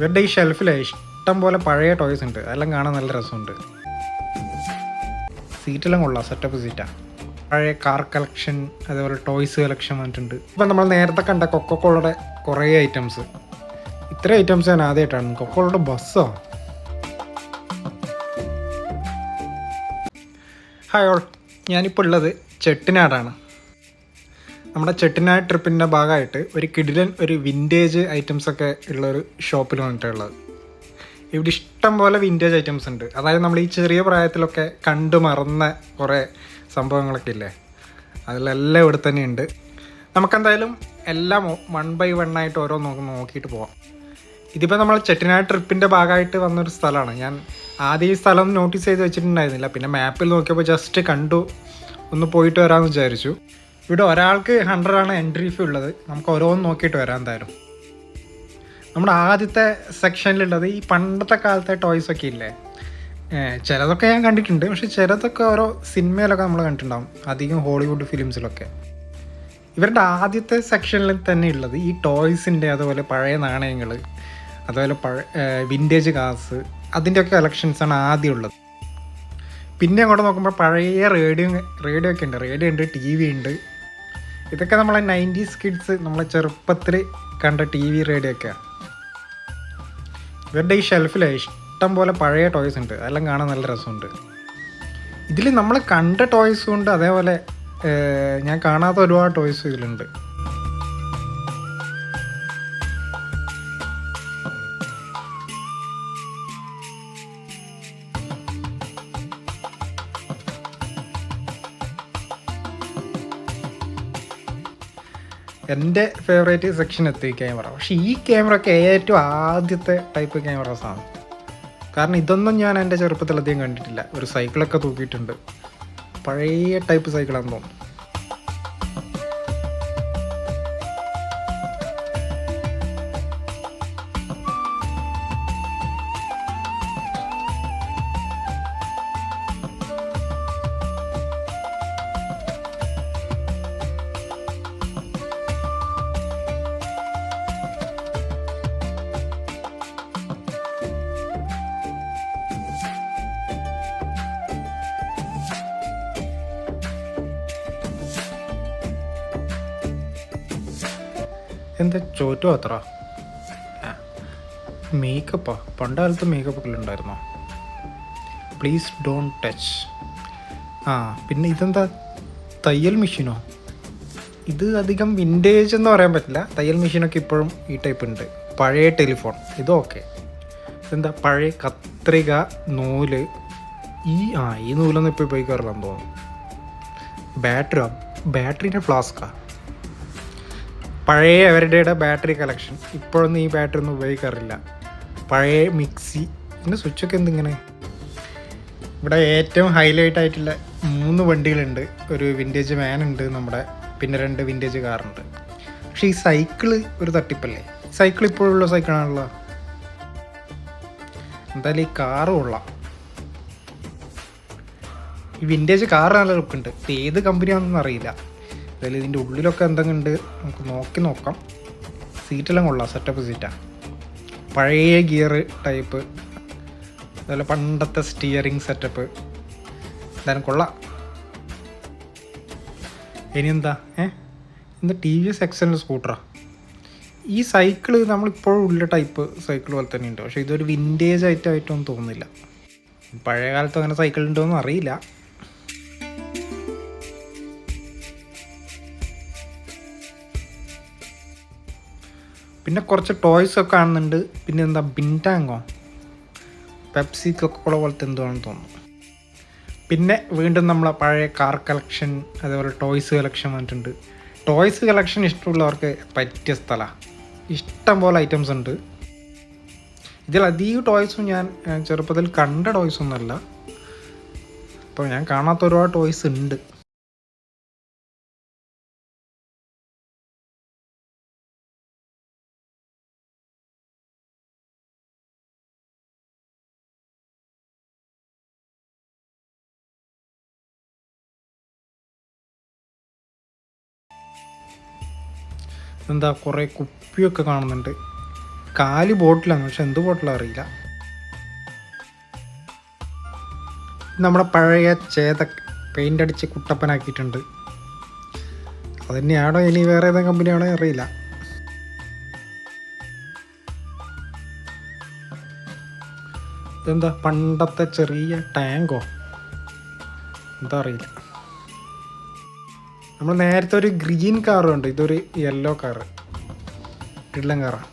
ഇവരുടെ ഈ ഷെൽഫിൽ ഇഷ്ടം പോലെ പഴയ ടോയ്സ് ഉണ്ട്. അതെല്ലാം കാണാൻ നല്ല രസമുണ്ട്. സീറ്റെല്ലാം കൊള്ളാം. സെറ്റപ്പ് സീറ്റാണ് പഴയ കാർ കളക്ഷൻ അതേപോലെ ടോയ്സ് കളക്ഷൻ വന്നിട്ടുണ്ട്. ഇപ്പം നമ്മൾ നേരത്തെ കണ്ട കൊക്കക്കോളയുടെ കുറേ ഐറ്റംസ് ഇത്ര ഐറ്റംസ് ഞാൻ ആദ്യമായിട്ടാണ്. കൊക്കോളയുടെ ബസ്സോ? ഹായ് ഓൾ ഞാനിപ്പോൾ ഉള്ളത് ചെട്ടിനാടാണ്. നമ്മുടെ ചെട്ടിനാട് ട്രിപ്പിന്റെ ഭാഗമായിട്ട് ഒരു കിടിലൻ ഒരു വിന്റേജ് ഐറ്റംസ് ഒക്കെ ഉള്ള ഒരു ഷോപ്പിൽ വന്നിട്ടുള്ളത് ഇവിടെ ഇഷ്ടം പോലെ വിന്റേജ് ഐറ്റംസ് ഉണ്ട്. അതായത് നമ്മൾ ഈ ചെറിയ പ്രായത്തിലൊക്കെ കണ്ടു മറന്ന കുറേ സംഭവങ്ങളൊക്കെ ഇല്ലേ? അതിലെല്ലാം ഇവിടെ തന്നെ ഉണ്ട്. നമുക്കെന്തായാലും എല്ലാം വൺ ബൈ വൺ ആയിട്ട് ഓരോ നോക്കി നോക്കിയിട്ട് പോവാം. ഇതിപ്പോൾ നമ്മൾ ചെട്ടിനാട് ട്രിപ്പിന്റെ ഭാഗമായിട്ട് വന്നൊരു സ്ഥലമാണ്. ഞാൻ ആദ്യം ഈ സ്ഥലം നോട്ടീസ് ചെയ്ത് വെച്ചിട്ടുണ്ടായിരുന്നില്ല. പിന്നെ മാപ്പിൽ നോക്കിയപ്പോൾ ജസ്റ്റ് കണ്ടു. ഒന്ന് പോയിട്ട് വരാമെന്ന് വിചാരിച്ചു. ഇവിടെ ഒരാൾക്ക് ഹൺഡ്രഡാണ് എൻട്രി ഫീ ഉള്ളത്. നമുക്ക് ഓരോന്ന് നോക്കിയിട്ട് വരാം എന്തായാലും. നമ്മുടെ ആദ്യത്തെ സെക്ഷനിലുള്ളത് ഈ പണ്ടത്തെ കാലത്തെ ടോയ്സ് ഒക്കെ ഇല്ലേ? ചിലതൊക്കെ ഞാൻ കണ്ടിട്ടുണ്ട്. പക്ഷെ ചിലതൊക്കെ ഓരോ സിനിമയിലൊക്കെ നമ്മൾ കണ്ടിട്ടുണ്ടാകും അധികം ഹോളിവുഡ് ഫിലിംസിലൊക്കെ ഇവരുടെ ആദ്യത്തെ സെക്ഷനിൽ തന്നെ ഉള്ളത് ഈ ടോയ്സിന്റെ അതുപോലെ പഴയ നാണയങ്ങൾ അതുപോലെ പഴ വിന്റേജ് കാസ് അതിന്റെയൊക്കെ കളക്ഷൻസാണ് ആദ്യം ഉള്ളത്. പിന്നെ അങ്ങോട്ട് നോക്കുമ്പോൾ പഴയ റേഡിയോ റേഡിയോ ഒക്കെ ഉണ്ട്. റേഡിയോ ഉണ്ട് ടി വി ഉണ്ട്. ഇതൊക്കെ നമ്മളെ നയന്റീസ് കിഡ്സ് നമ്മളെ ചെറുപ്പത്തിൽ കണ്ട ടി വി റേഡിയോ ഒക്കെയാണ് ഇവരുടെ ഈ ഷെൽഫിൽ ഇഷ്ടം പോലെ പഴയ ടോയ്സ് ഉണ്ട്. അതെല്ലാം കാണാൻ നല്ല രസമുണ്ട്. ഇതിൽ നമ്മൾ കണ്ട ടോയ്സും ഉണ്ട് അതേപോലെ ഞാൻ കാണാത്ത ഒരുപാട് ടോയ്സ് ഇതിലുണ്ട്. എന്റെ ഫേവറേറ്റ് സെക്ഷൻ എത്തി ക്യാമറ പക്ഷേ ഈ ക്യാമറ ഒക്കെ ഏറ്റവും ആദ്യത്തെ ടൈപ്പ് ക്യാമറാസാണ് കാരണം ഇതൊന്നും ഞാൻ എന്റെ ചെറുപ്പത്തിൽ അധികം കണ്ടിട്ടില്ല. ഒരു സൈക്കിളൊക്കെ തൂക്കിയിട്ടുണ്ട്. പഴയ ടൈപ്പ് സൈക്കിളാണെന്ന് തോന്നുന്നു. എന്താ ചോറ്റോ അത്ര? മേക്കപ്പാ പണ്ട് കാലത്ത് മേക്കപ്പ് ഒക്കെ ഉണ്ടായിരുന്നോ പ്ലീസ് ഡോണ്ട് ടച്ച് ആ പിന്നെ ഇതെന്താ? തയ്യൽ മെഷീനോ ഇത് അധികം വിന്റേജ് എന്ന് പറയാൻ പറ്റില്ല. തയ്യൽ മെഷീനൊക്കെ ഇപ്പോഴും ഈ ടൈപ്പ് ഉണ്ട്. പഴയ ടെലിഫോൺ ഇതൊക്കെ ഇതെന്താ? പഴയ കത്രിക നൂൽ. ഈ ആ ഈ നൂലൊന്നും ഇപ്പോൾ ഉപയോഗിക്കാറില്ലെന്ന് തോന്നുന്നു. ബാറ്ററി ബാറ്ററിന്റെ ഫ്ലാസ്കാ പഴയ അവരുടെ ബാറ്ററി കളക്ഷൻ ഇപ്പോഴൊന്നും ഈ ബാറ്ററി ഒന്നും ഉപയോഗിക്കാറില്ല. പഴയ മിക്സി. പിന്നെ സ്വിച്ച് ഒക്കെ എന്തിങ്ങനെ? ഇവിടെ ഏറ്റവും ഹൈലൈറ്റ് ആയിട്ടുള്ള മൂന്ന് വണ്ടികളുണ്ട്. ഒരു വിന്റേജ് വാൻ ഉണ്ട് നമ്മുടെ പിന്നെ രണ്ട് വിന്റേജ് കാറുണ്ട് പക്ഷെ ഈ സൈക്കിൾ ഒരു തട്ടിപ്പല്ലേ? സൈക്കിൾ ഇപ്പോഴുള്ള സൈക്കിളാണല്ലോ എന്തായാലും ഈ കാറും കൊള്ളാം. ഈ വിന്റേജ് കാറ് നല്ല ലുക്കുണ്ട് ഏത് കമ്പനിയാണെന്നൊന്നും അറിയില്ല. എന്തായാലും ഇതിന്റെ ഉള്ളിലൊക്കെ എന്തെങ്കിലും ഉണ്ട് നമുക്ക് നോക്കി നോക്കാം. സീറ്റെല്ലാം കൊള്ളാം സെറ്റപ്പ് സീറ്റാണ് പഴയ ഗിയർ ടൈപ്പ് അതുപോലെ പണ്ടത്തെ സ്റ്റിയറിംഗ് സെറ്റപ്പ് എന്തായാലും കൊള്ളാം. ഇനി എന്താ? ഏ? എന്താ ടി വി എസ് എക്സൽ സ്കൂട്ടറാ ഈ സൈക്കിൾ നമ്മളിപ്പോഴും ഉള്ള ടൈപ്പ് സൈക്കിൾ പോലെ തന്നെ ഉണ്ട്. പക്ഷേ ഇതൊരു വിന്റേജ് ആയിട്ടായിട്ടൊന്നും തോന്നുന്നില്ല. പഴയ കാലത്ത് അങ്ങനെ സൈക്കിൾ ഉണ്ടോയെന്ന് അറിയില്ല. പിന്നെ കുറച്ച് ടോയ്സ് ഒക്കെ കാണുന്നുണ്ട്. പിന്നെ എന്താ ബിൻടാങ്കോ പെപ്സി കൊക്കോള പോലത്തെ എന്തോ ആണെന്ന് തോന്നുന്നു. പിന്നെ വീണ്ടും നമ്മളെ പഴയ കാർ കളക്ഷൻ അതേപോലെ ടോയ്സ് കളക്ഷൻ വന്നിട്ടുണ്ട്. ടോയ്സ് കളക്ഷൻ ഇഷ്ടമുള്ളവർക്ക് പറ്റിയ സ്ഥലമാണ് ഇഷ്ടം പോലെ ഐറ്റംസ് ഉണ്ട്. ഇതിൽ അധികം ടോയ്സും ഞാൻ ചെറുപ്പത്തിൽ കണ്ട ടോയ്സ് ഒന്നുമല്ല. അപ്പോൾ ഞാൻ കാണാത്ത ഒരുപാട് ടോയ്സ് ഉണ്ട്. എന്താ കുറേ കുപ്പിയൊക്കെ കാണുന്നുണ്ട്. കാൽ ബോട്ടിലാണ് പക്ഷെ എന്ത് ബോട്ടിലാണ് അറിയില്ല. നമ്മുടെ പഴയ ചേത പെയിന്റ് അടിച്ച് കുട്ടപ്പനാക്കിയിട്ടുണ്ട്. അത് തന്നെയാണോ ഇനി വേറെ ഏതെങ്കിലും കമ്പനിയാണോ അറിയില്ല. ഇതെന്താ പണ്ടത്തെ ചെറിയ ടാങ്കോ? എന്താ അറിയില്ല. നമ്മൾ നേരത്തെ ഒരു ഗ്രീൻ കാറും ഉണ്ട് ഇതൊരു യെല്ലോ കാറ് കിള്ളൻ കാറാണ്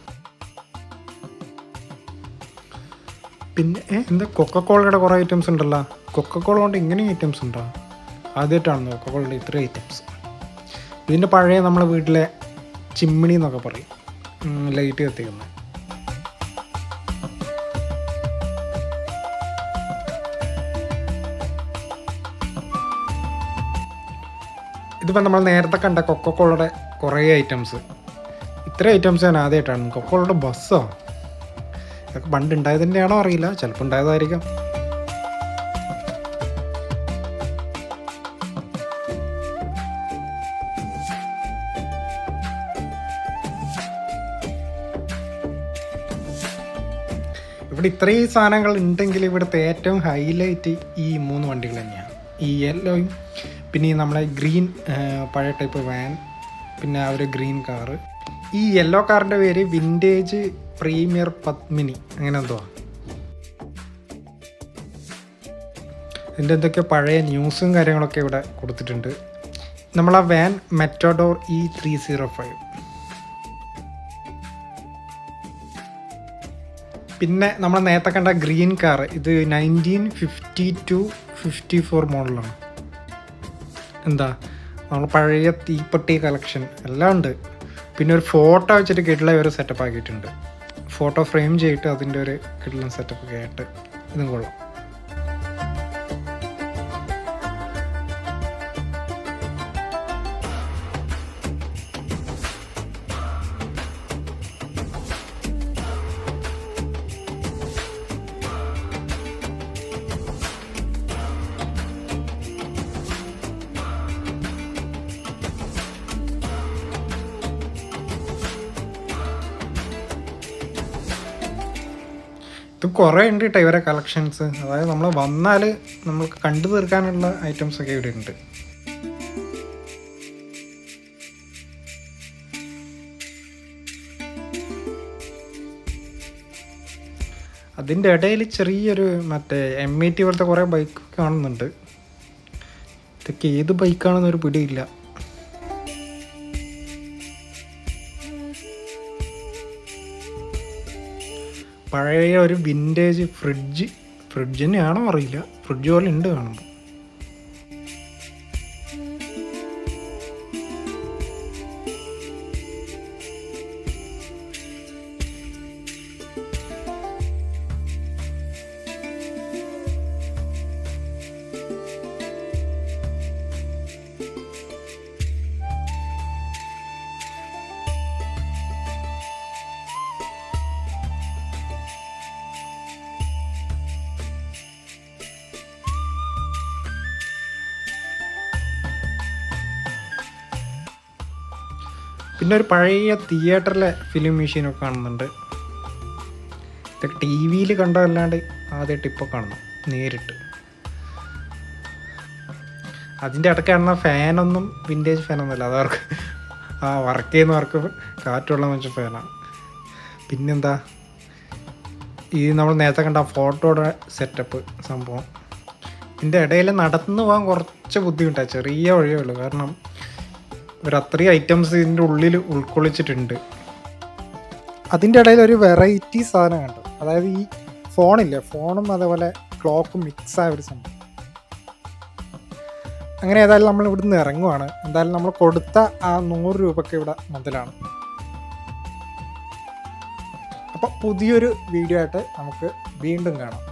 പിന്നെ എന്താ കൊക്കക്കോളയുടെ കുറേ ഐറ്റംസ് ഉണ്ടല്ലോ. കൊക്കക്കോള കൊണ്ട് ഇങ്ങനെ ഐറ്റംസ് ഉണ്ടോ? ആദ്യമായിട്ടാണ് കൊക്കക്കോളയുടെ ഇത്രയും ഐറ്റംസ് ഇതിന്റെ പഴയ നമ്മളെ വീട്ടിലെ ചിമ്മിണി എന്നൊക്കെ പറയും. ലൈറ്റ് കത്തിക്കുന്നത്. ഇതിപ്പോൾ നമ്മൾ നേരത്തെ കണ്ട കൊക്കക്കോളയുടെ കുറേ ഐറ്റംസ് ഇത്ര ഐറ്റംസ് ഞാൻ ആദ്യമായിട്ടാണ് കൊക്കക്കോളയുടെ ബസ്സോ? ഇതൊക്കെ പണ്ട് ഉണ്ടായത് തന്നെയാണോ അറിയില്ല. ചിലപ്പോൾ ഉണ്ടായതായിരിക്കാം. ഇവിടെ ഇത്രയും സാധനങ്ങൾ ഉണ്ടെങ്കിൽ ഇവിടുത്തെ ഏറ്റവും ഹൈലൈറ്റ് ഈ മൂന്ന് വണ്ടികൾ തന്നെയാണ്. ഈ യെല്ലോയും പിന്നെ ഈ നമ്മളെ ഗ്രീൻ പഴയ ടൈപ്പ് വാൻ പിന്നെ ആ ഒരു ഗ്രീൻ കാറ് ഈ യെല്ലോ കാറിന്റെ പേര് വിന്റേജ് പ്രീമിയർ പത്മിനി. അങ്ങനെ എന്തോ. ഇതിന്റെ എന്തൊക്കെ പഴയ ന്യൂസും കാര്യങ്ങളൊക്കെ ഇവിടെ കൊടുത്തിട്ടുണ്ട്. നമ്മളാ van Matador E three zero five പിന്നെ നമ്മൾ നേരത്തെ കണ്ട ഗ്രീൻ കാർ ഇത് nineteen fifty two fifty four മോഡലാണ് എന്താ നമ്മൾ പഴയ തീപ്പെട്ടി കളക്ഷൻ എല്ലാം ഉണ്ട്. പിന്നെ ഒരു ഫോട്ടോ വെച്ചിട്ട് കിട്ടില ഒരു സെറ്റപ്പ് ആക്കിയിട്ടുണ്ട്. ഫോട്ടോ ഫ്രെയിം ചെയ്തിട്ട് അതിന്റെ ഒരു കിട്ടിലൻ സെറ്റപ്പ് ഒക്കെ ആയിട്ട് ഇതും കൊള്ളാം. ഇത് കുറേ ഉണ്ട് കേട്ടോ ഇവരെ കളക്ഷൻസ് അതായത് നമ്മൾ വന്നാൽ നമുക്ക് കണ്ടു തീർക്കാനുള്ള ഐറ്റംസ് ഒക്കെ ഇവിടെ ഉണ്ട്. അതിന്റെ ഇടയിൽ ചെറിയൊരു മറ്റേ എം ഐ ടി പോലത്തെ കുറേ ബൈക്ക് കാണുന്നുണ്ട്. ഇതൊക്കെ ഏത് ബൈക്കാണെന്നൊരു പിടിയില്ല. പഴയ ഒരു വിന്റേജ് ഫ്രിഡ്ജ് ഫ്രിഡ്ജ് തന്നെയാണോ അറിയില്ല. ഫ്രിഡ്ജ് പോലെ ഉണ്ട് കാണുമ്പോൾ പിന്നെ ഒരു പഴയ തിയേറ്ററിലെ ഫിലിം മെഷീനൊക്കെ കാണുന്നുണ്ട്. ഇതൊക്കെ ടി വിയിൽ കണ്ടതല്ലാണ്ട് ആദ്യമായിട്ട് ഇപ്പോൾ കാണണം നേരിട്ട്. അതിന്റെ ഇടയ്ക്ക് കാണുന്ന ഫാനൊന്നും വിന്റേജ് ഫാനൊന്നുമല്ല അതവർക്ക് ആ വർക്ക് ചെയ്യുന്നവർക്ക് കാറ്റുള്ള മനുഷ്യ ഫാനാണ് പിന്നെന്താ? ഈ നമ്മൾ നേരത്തെ കണ്ട ഫോട്ടോയുടെ സെറ്റപ്പ് സംഭവം. ഇതിന്റെ ഇടയിൽ നടന്നു പോകാൻ കുറച്ച് ബുദ്ധിമുട്ടാണ് ചെറിയ വഴിയേ ഉള്ളൂ. കാരണം ഒരു അത്രയും ഐറ്റംസ് ഇതിന്റെ ഉള്ളിൽ ഉൾക്കൊള്ളിച്ചിട്ടുണ്ട്. അതിന്റെ ഇടയിൽ ഒരു വെറൈറ്റി സാധനം കണ്ടു. അതായത് ഈ ഫോണില്ലേ ഫോണും അതേപോലെ ക്ലോക്കും മിക്സ് ആയ ഒരു സംഭവം. അങ്ങനെ ഏതായാലും നമ്മൾ ഇവിടുന്ന് ഇറങ്ങുവാണ്. എന്തായാലും നമ്മൾ കൊടുത്ത ആ നൂറ് രൂപയ്ക്ക് ഇവിടെ മുതലാണ്. അപ്പോൾ പുതിയൊരു വീഡിയോ ആയിട്ട് നമുക്ക് വീണ്ടും കാണാം.